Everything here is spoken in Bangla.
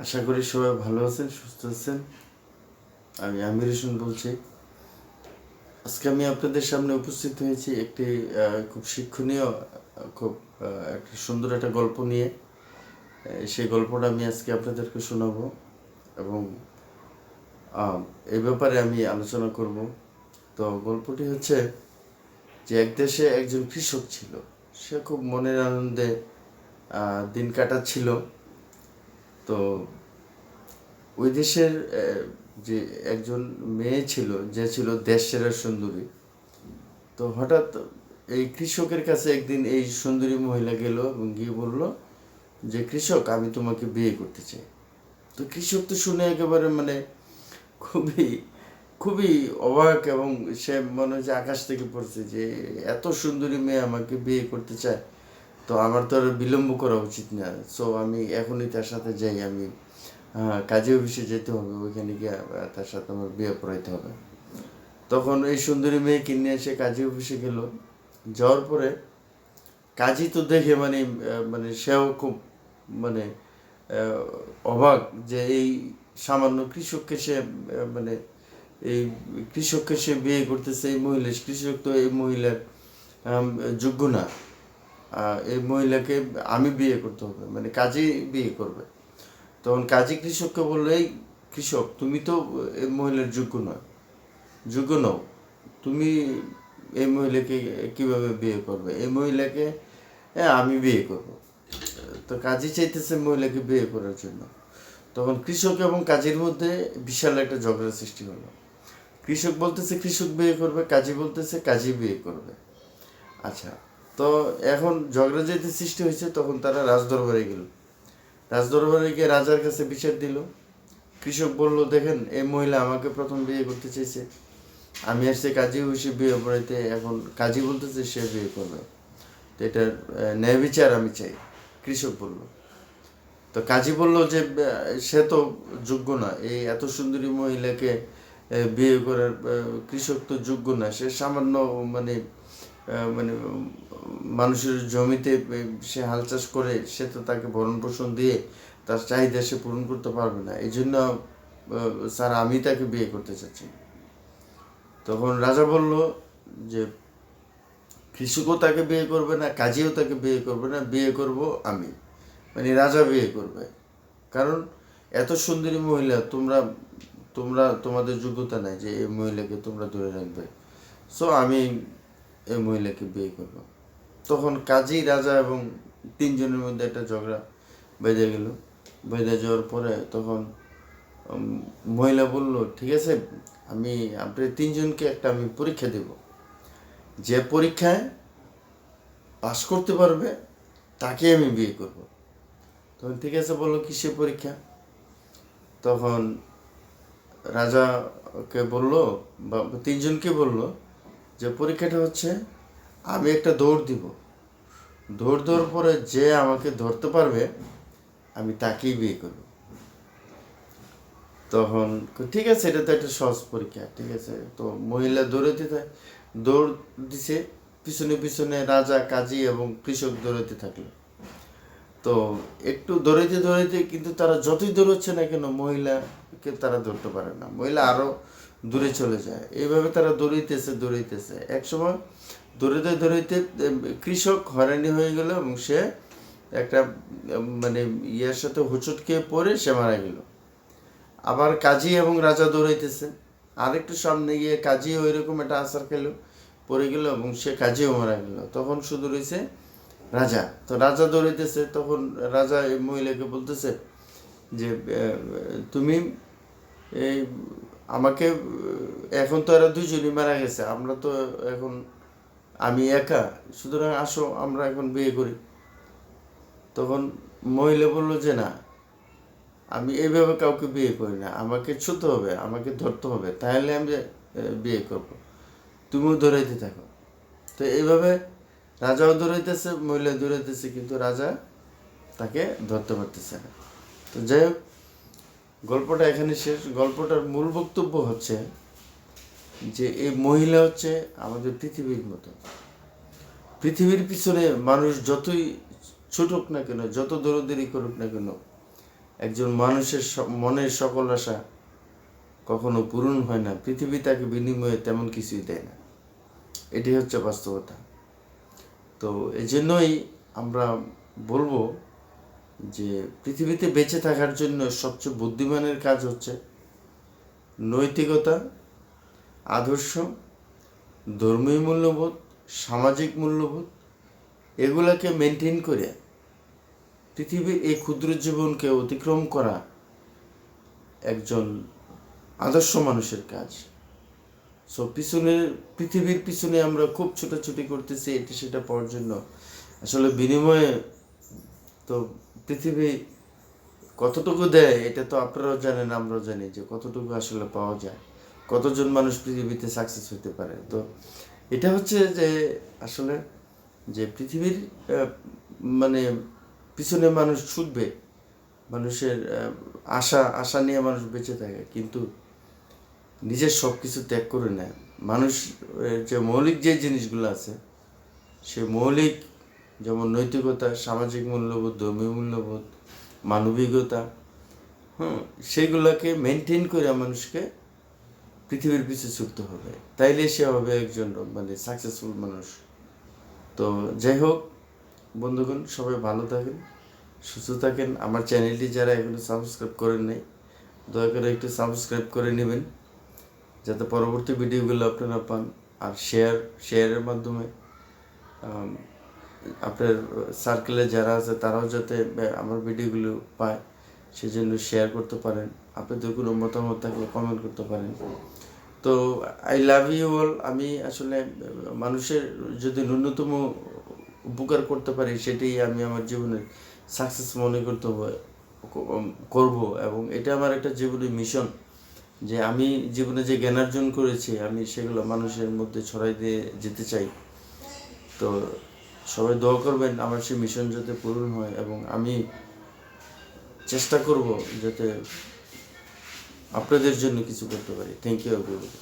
আশা করি সবাই ভালো আছেন, সুস্থ আছেন। আমি আমির হোসেন বলছি। আজকে আমি আপনাদের সামনে উপস্থিত হয়েছি একটি খুব শিক্ষণীয়, খুব একটা সুন্দর একটা গল্প নিয়ে। সেই গল্পটা আমি আজকে আপনাদেরকে শোনাবো এবং এই ব্যাপারে আমি আলোচনা করব। তো গল্পটি হচ্ছে যে এক দেশে একজন কৃষক ছিল। সে খুব মনের আনন্দে দিন কাটাচ্ছিল। তো ওই দেশের যে একজন মেয়ে ছিল, যে ছিল দেশ সেরা সুন্দরী, তো হঠাৎ এই কৃষকের কাছে একদিন এই সুন্দরী মহিলা গেল এবং গিয়ে বলল যে, কৃষক, আমি তোমাকে বিয়ে করতে চাই। তো কৃষক তো শুনে একেবারে মানে খুবই খুবই অবাক এবং সে মনে হচ্ছে আকাশ থেকে পড়ছে যে, এত সুন্দরী মেয়ে আমাকে বিয়ে করতে চায়। তো আমার তো আর বিলম্ব করা উচিত না। সো আমি এখনই তার সাথে যাই, আমি কাজে অফিসে যেতে হবে, ওইখানে গিয়ে তার সাথে আমার বিয়ে পড়াইতে হবে। তখন এই সুন্দরী মেয়ে কিনে এসে কাজী অফিসে গেল। যাওয়ার পরে কাজী তো দেখে মানে মানে সেও খুব মানে অবাক যে এই সামান্য কৃষককে সে মানে এই কৃষককে সে বিয়ে করতেছে, এই মহিলা, কৃষক তো এই মহিলার যোগ্য না। এই মহিলাকে আমি বিয়ে করতে হবে মানে কাজী বিয়ে করবে। তখন কাজী কৃষককে বলল, এই কৃষক, তুমি তো এই মহিলার যোগ্য নয়। যোগ্য নও। তুমি এই মহিলাকে কীভাবে বিয়ে করবে? এই মহিলাকে হ্যাঁ আমি বিয়ে করব। তো কাজী চাইতেছে মহিলাকে বিয়ে করার জন্য। তখন কৃষক এবং কাজীর মধ্যে বিশাল একটা ঝগড়া সৃষ্টি হলো। কৃষক বলতেছে, কৃষক বিয়ে করবে, কাজী বলতেছে, কাজী বিয়ে করবে। আচ্ছা তো এখন ঝগড়া যেতে সৃষ্টি হয়েছে, তখন তারা রাজদরবারে গেল। রাজদরবারে গিয়ে রাজার কাছে বিচার দিল। কৃষক বলল, দেখেন, এই মহিলা আমাকে প্রথম বিয়ে করতে চাইছে। আমি আসছি কাজী হয়েছি বিয়ে পড়াইতে। এখন কাজী বলতেছে, সে বিয়ে করবে। তো এটার ন্যায় বিচার আমি চাই। কৃষক বলল। তো কাজী বলল যে সে তো যোগ্য না। এই এত সুন্দরী মহিলাকে বিয়ে করার কৃষক তো যোগ্য না। সে সামান্য মানে মানে মানুষের জমিতে সে হাল চাষ করে, সে তো তাকে ভরণ পোষণ দিয়ে তার চাহিদা সে পূরণ করতে পারবে না। এই জন্য স্যার, আমি তাকে বিয়ে করতে চাচ্ছি। তখন রাজা বলল যে, কৃষকও তাকে বিয়ে করবে না, কাজীও তাকে বিয়ে করবে না, বিয়ে করব আমি। মানে রাজা বিয়ে করবে। কারণ, এত সুন্দরী মহিলা, তোমরা তোমরা তোমাদের যোগ্যতা নাই যে এই মহিলাকে তোমরা ধরে রাখবে। সো আমি এই মহিলাকে বিয়ে করব। তখন কাজী রাজা এবং তিনজনের মধ্যে একটা ঝগড়া বেঁধে গেল। বেঁধে যাওয়ার পরে তখন মহিলা বলল, ঠিক আছে, আমি আপনি তিনজনকে একটা আমি পরীক্ষা দেব। যে পরীক্ষায় পাশ করতে পারবে, তাকে আমি বিয়ে করব। তখন ঠিক আছে বলল কিসে পরীক্ষা? তখন রাজাকে বলল বা তিনজনকে বলল যে পরীক্ষাটা হচ্ছে, আমি একটা দৌড় দিব। দৌড় দেওয়ার পরে যে আমাকে ধরতে পারবে, আমি তাকেই বিয়ে করব। তখন ঠিক আছে, এটা তো একটা সহজ পরীক্ষা, ঠিক আছে। তো মহিলা দৌড়াতে থাকে দৌড় দিছে, পিছনে পিছনে রাজা, কাজী এবং কৃষক দৌড়াতে থাকল। তো একটু দৌড়াইতে দৌড়াইতে কিন্তু তারা যতই দৌড়চ্ছে না কেন, মহিলাকে তারা ধরতে পারে না। মহিলা আরও দূরে চলে যায়। এইভাবে তারা দৌড়াইতেছে দৌড়াইতেছে। একসময় দৌড়াইতে উম, কৃষক হয়রানি হয়ে গেল এবং সে একটা মানে ইয়ের সাথে হোঁচট খেয়ে পড়ে সে মারা গেল। আবার কাজী এবং রাজা দৌড়াইতেছে। আরেকটু সামনে গিয়ে কাজী ওই রকম একটা আসার খেলো পড়ে গেল এবং সে কাজীও মারা গেল। তখন শুধু রয়েছে রাজা। তো রাজা দৌড়াইতেছে তখন রাজা এই মহিলাকে বলতেছে যে তুমি এই আমাকে এখন তো এরা দুজনই মারা গেছে, আমরা তো এখন, আমি একা, সুতরাং আসো, আমরা এখন বিয়ে করি। তখন মহিলা বলল যে না, আমি এইভাবে কাউকে বিয়ে করি না, আমাকে ছুতে হবে, আমাকে ধরতে হবে, তাহলে আমি বিয়ে করব। তুমিও ধরাইতে থাকো। তো এইভাবে রাজাও দৌড়াইতেছে মহিলা দৌড়াইতেছে কিন্তু রাজা তাকে ধরতে পারতেছে না। তো যাই হোক গল্পটা এখানে শেষ। গল্পটার মূল বক্তব্য হচ্ছে যে এই মহিলা হচ্ছে আমাদের পৃথিবীর মতো। পৃথিবীর পিছনে মানুষ যতই ছুটুক না কেন, যত দৌড়দৌড়ি করুক না কেন, একজন মানুষের মনের সকল আশা কখনো পূরণ হয় না। পৃথিবী তাকে বিনিময়ে তেমন কিছুই দেয় না। এটি হচ্ছে বাস্তবতা। তো এই জন্যই আমরা বলব যে পৃথিবীতে বেঁচে থাকার জন্য সবচেয়ে বুদ্ধিমানের কাজ হচ্ছে নৈতিকতা, আদর্শ, ধর্মীয় মূল্যবোধ, সামাজিক মূল্যবোধ, এগুলাকে মেনটেন করে পৃথিবীর এই ক্ষুদ্র জীবনকে অতিক্রম করা একজন আদর্শ মানুষের কাজ। সো পিছনে পৃথিবীর পিছনে আমরা খুব ছোটাছুটি করতেছি, এটা সেটা পাওয়ার জন্য। আসলে বিনিময়ে তো পৃথিবী কতটুকু দেয়, এটা তো আপনারাও জানেন, আমরাও জানি যে কতটুকু আসলে পাওয়া যায়। কতজন মানুষ পৃথিবীতে সাকসেস হতে পারে? তো এটা হচ্ছে যে আসলে যে পৃথিবীর মানে পিছনে মানুষ ছুটবে, মানুষের আশা আশা নিয়ে মানুষ বেঁচে থাকে, কিন্তু নিজের সব কিছু ত্যাগ করে নেয়। মানুষ যে মৌলিক যে জিনিসগুলো আছে, সে মৌলিক যেমন নৈতিকতা, সামাজিক মূল্যবোধ, ধর্মীয় মূল্যবোধ, মানবিকতা, হুম সেগুলোকে মেনটেন করে মানুষকে পৃথিবীর পিছু ছুটতে হবে। তাইলে সে হবে একজন মানে সাকসেসফুল মানুষ। তো যাই হোক, বন্ধুগণ, সবাই ভালো থাকেন, সুস্থ থাকেন। আমার চ্যানেলটি যারা এখনও সাবস্ক্রাইব করেন নাই, দয়া করে একটু সাবস্ক্রাইব করে নেবেন, যাতে পরবর্তী ভিডিওগুলো আপনারা পান। আর শেয়ার শেয়ারের মাধ্যমে আপনার সার্কেলে যারা আছে, তারাও যাতে আমার ভিডিওগুলো পায়, সেজন্য শেয়ার করতে পারেন। আপনাদের কোনো মতামত থাকলে কমেন্ট করতে পারেন। তো আই লাভ ইউ অল আমি আসলে মানুষের যদি ন্যূনতম উপকার করতে পারি, সেটাই আমি আমার জীবনের সাকসেস মনে করতে করব। এবং এটা আমার একটা জীবনের মিশন যে আমি জীবনে যে জ্ঞানার্জন করেছি, আমি সেগুলো মানুষের মধ্যে ছড়াই দিয়ে যেতে চাই। তো সবাই দোয়া করবেন আমার সেই মিশন যাতে পূরণ হয় এবং আমি চেষ্টা করব যাতে আপনাদের জন্য কিছু করতে পারি। Thank you everybody